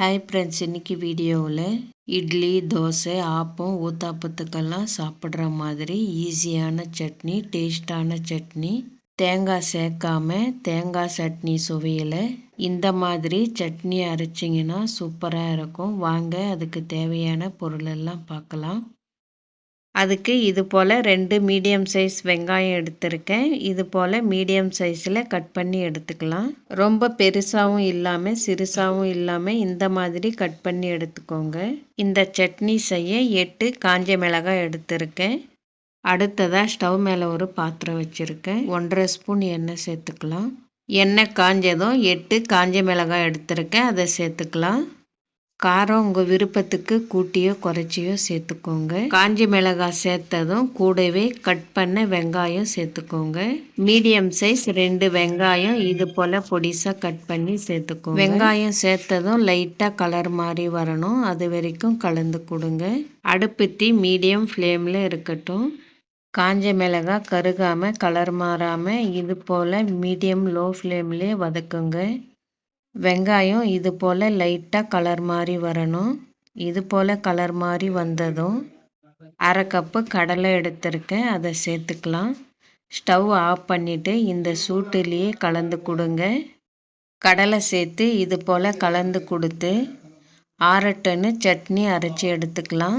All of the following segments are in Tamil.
ஹாய் ஃப்ரெண்ட்ஸ் இன்றைக்கி வீடியோவில் இட்லி தோசை ஆப்பம் ஊத்தாப்பத்துக்கெல்லாம் சாப்பிட்ற மாதிரி ஈஸியான சட்னி டேஸ்டான சட்னி தேங்காய் சேர்க்காம தேங்காய் சட்னி சுவையில் இந்த மாதிரி சட்னி அரைச்சிங்கன்னா சூப்பராக இருக்கும். வாங்க அதுக்கு தேவையான பொருளெல்லாம் பார்க்கலாம். அதுக்கு இது போல் ரெண்டு மீடியம் சைஸ் வெங்காயம் எடுத்திருக்கேன். இது போல் மீடியம் சைஸில் கட் பண்ணி எடுத்துக்கலாம். ரொம்ப பெருசாகவும் இல்லாமல் சிறுசாகவும் இல்லாமல் இந்த மாதிரி கட் பண்ணி எடுத்துக்கோங்க. இந்த சட்னி செய்ய எட்டு காஞ்ச மிளகாய் எடுத்திருக்கேன். அடுத்ததாக ஸ்டவ் மேலே ஒரு பாத்திரம் வச்சுருக்கேன். ஒன்றரை ஸ்பூன் எண்ணெய் சேர்த்துக்கலாம். எண்ணெய் காஞ்சதும் எட்டு காஞ்ச மிளகாய் எடுத்திருக்கேன். அதை சேர்த்துக்கலாம். காரம் உங்கள் விருப்பத்துக்கு கூட்டியோ குறைச்சியோ சேர்த்துக்கோங்க. காஞ்சி மிளகாய் சேர்த்ததும் கூடவே கட் பண்ண வெங்காயம் சேர்த்துக்கோங்க. மீடியம் சைஸ் ரெண்டு வெங்காயம் இது போல் பொடிசாக கட் பண்ணி சேர்த்துக்கோங்க. வெங்காயம் சேர்த்ததும் லைட்டாக கலர் மாதிரி வரணும். அது வரைக்கும் கலந்து கொடுங்க. அடுப்பு மீடியம் ஃப்ளேமில் இருக்கட்டும். காஞ்ச மிளகாய் கருகாமல் கலர் மாறாமல் இது போல் மீடியம் லோ ஃப்ளேம்லேயே வதக்குங்க. வெங்காயம் இது போல் லைட்டாக கலர் மாதிரி வரணும். இது போல் கலர் மாதிரி வந்ததும் அரை கப்பு கடலை எடுத்திருக்கேன். அதை சேர்த்துக்கலாம். ஸ்டவ் ஆஃப் பண்ணிவிட்டு இந்த சூட்டுலேயே கலந்து கொடுங்க. கடலை சேர்த்து இது போல் கலந்து கொடுத்து ஆறட்டுன்னு சட்னி அரைச்சி எடுத்துக்கலாம்.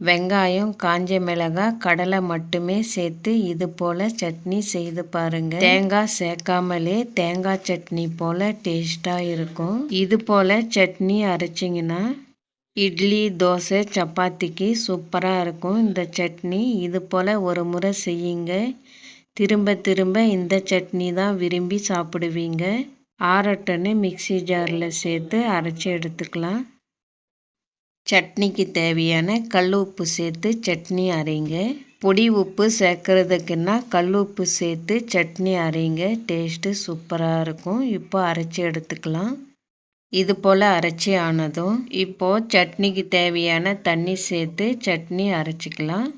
வெங்காயம் காஞ்ச மிளகாய் கடலை மட்டுமே சேர்த்து இது போல் சட்னி செய்து பாருங்க. தேங்காய் சேர்க்காமலே தேங்காய் சட்னி போல் டேஸ்ட்டாக இருக்கும். இது போல் சட்னி அரைச்சிங்கன்னா இட்லி தோசை சப்பாத்திக்கு சூப்பராக இருக்கும். இந்த சட்னி இது போல் ஒரு முறை செய்யுங்க. திரும்ப திரும்ப இந்த சட்னி தான் விரும்பி சாப்பிடுவீங்க. ஆரட்டன்னு மிக்சி ஜாரில் சேர்த்து அரைச்சி எடுத்துக்கலாம். சட்னிக்கு தேவையான கல் உப்பு சேர்த்து சட்னி அரைங்க. பொடி உப்பு சேர்க்குறதுக்குன்னா கல் உப்பு சேர்த்து சட்னி அரைங்க. டேஸ்ட்டு சூப்பராக இருக்கும். இப்போ அரைச்சி எடுத்துக்கலாம். இது போல் அரைச்சி ஆனதும் இப்போது சட்னிக்கு தேவையான தண்ணி சேர்த்து சட்னி அரைச்சிக்கலாம்.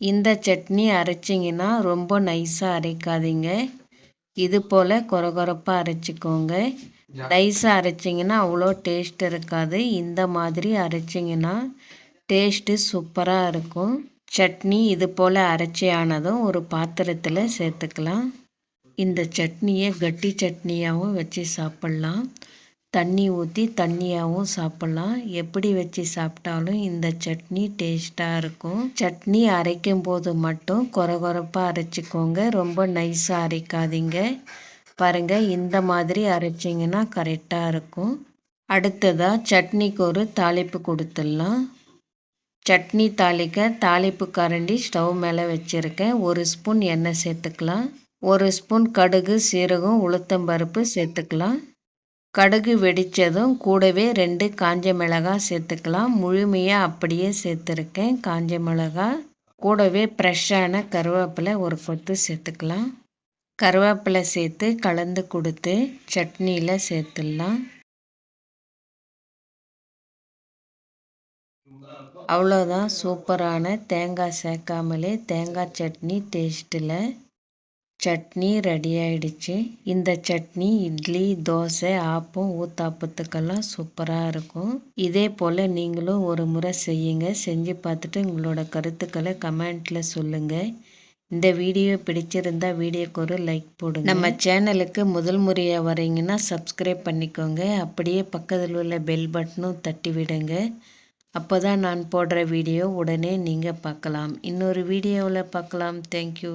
இந்த சட்னி அரைச்சிங்கன்னா ரொம்ப நைஸாக அரைக்காதீங்க. இது போல் கொரகொரப்பாக அரைச்சிக்கோங்க. நைஸாக அரைச்சிங்கன்னா அவ்வளோ டேஸ்ட் இருக்காது. இந்த மாதிரி அரைச்சிங்கன்னா டேஸ்ட்டு சூப்பராக இருக்கும். சட்னி இது போல் அரைச்சி ஆனதும் ஒரு பாத்திரத்தில் சேர்த்துக்கலாம். இந்த சட்னியை கட்டி சட்னியாகவும் வச்சு சாப்பிட்லாம். தண்ணி ஊற்றி தண்ணியாகவும் சாப்பிட்லாம். எப்படி வச்சு சாப்பிட்டாலும் இந்த சட்னி டேஸ்ட்டாக இருக்கும். சட்னி அரைக்கும் போது மட்டும் கொரகொரப்பாக அரைச்சிக்கோங்க. ரொம்ப நைஸாக அரைக்காதீங்க. பாருங்கள் இந்த மாதிரி அரைச்சிங்கன்னா கரெக்டாக இருக்கும். அடுத்ததாக சட்னிக்கு ஒரு தாளிப்பு கொடுத்துடலாம். சட்னி தாளிக்க தாளிப்பு கரண்டி ஸ்டவ் மேலே வச்சுருக்கேன். ஒரு ஸ்பூன் எண்ணெய் சேர்த்துக்கலாம். ஒரு ஸ்பூன் கடுகு சீரகம் உளுத்தம்பருப்பு சேர்த்துக்கலாம். கடுகு வெடித்ததும் கூடவே ரெண்டு காஞ்ச மிளகாய் சேர்த்துக்கலாம். முழுமையாக அப்படியே சேர்த்துருக்கேன். காஞ்ச மிளகாய் கூடவே ஃப்ரெஷ்ஷான கருவேப்பிலை ஒரு கொத்து சேர்த்துக்கலாம். கருவேப்பிலை சேர்த்து கலந்து கொடுத்து சட்னியில் சேர்த்துடலாம். அவ்வளோதான் சூப்பரான தேங்காய் சேர்க்காமலே தேங்காய் சட்னி டேஸ்ட்டில் சட்னி ரெடி ஆயிடுச்சு. இந்த சட்னி இட்லி தோசை ஆப்பம் ஊத்தாப்பத்துக்கெல்லாம் சூப்பராக இருக்கும். இதே போல் நீங்களும் ஒரு முறை செய்யுங்க. செஞ்சு பார்த்துட்டு உங்களோட கருத்துக்களை கமெண்ட்டில் சொல்லுங்கள் இந்த வீடியோ பிடிச்சிருந்தா வீடியோக்கு ஒரு லைக் போடுங்க. நம்ம சேனலுக்கு முதல் முறையாக வரீங்கன்னா சப்ஸ்கிரைப் பண்ணிக்கோங்க. அப்படியே பக்கத்தில் உள்ள பெல் பட்டனும் தட்டி விடுங்க. அப்போ தான் நான் போடுற வீடியோ உடனே நீங்கள் பார்க்கலாம். இன்னொரு வீடியோவில் பார்க்கலாம். தேங்க்யூ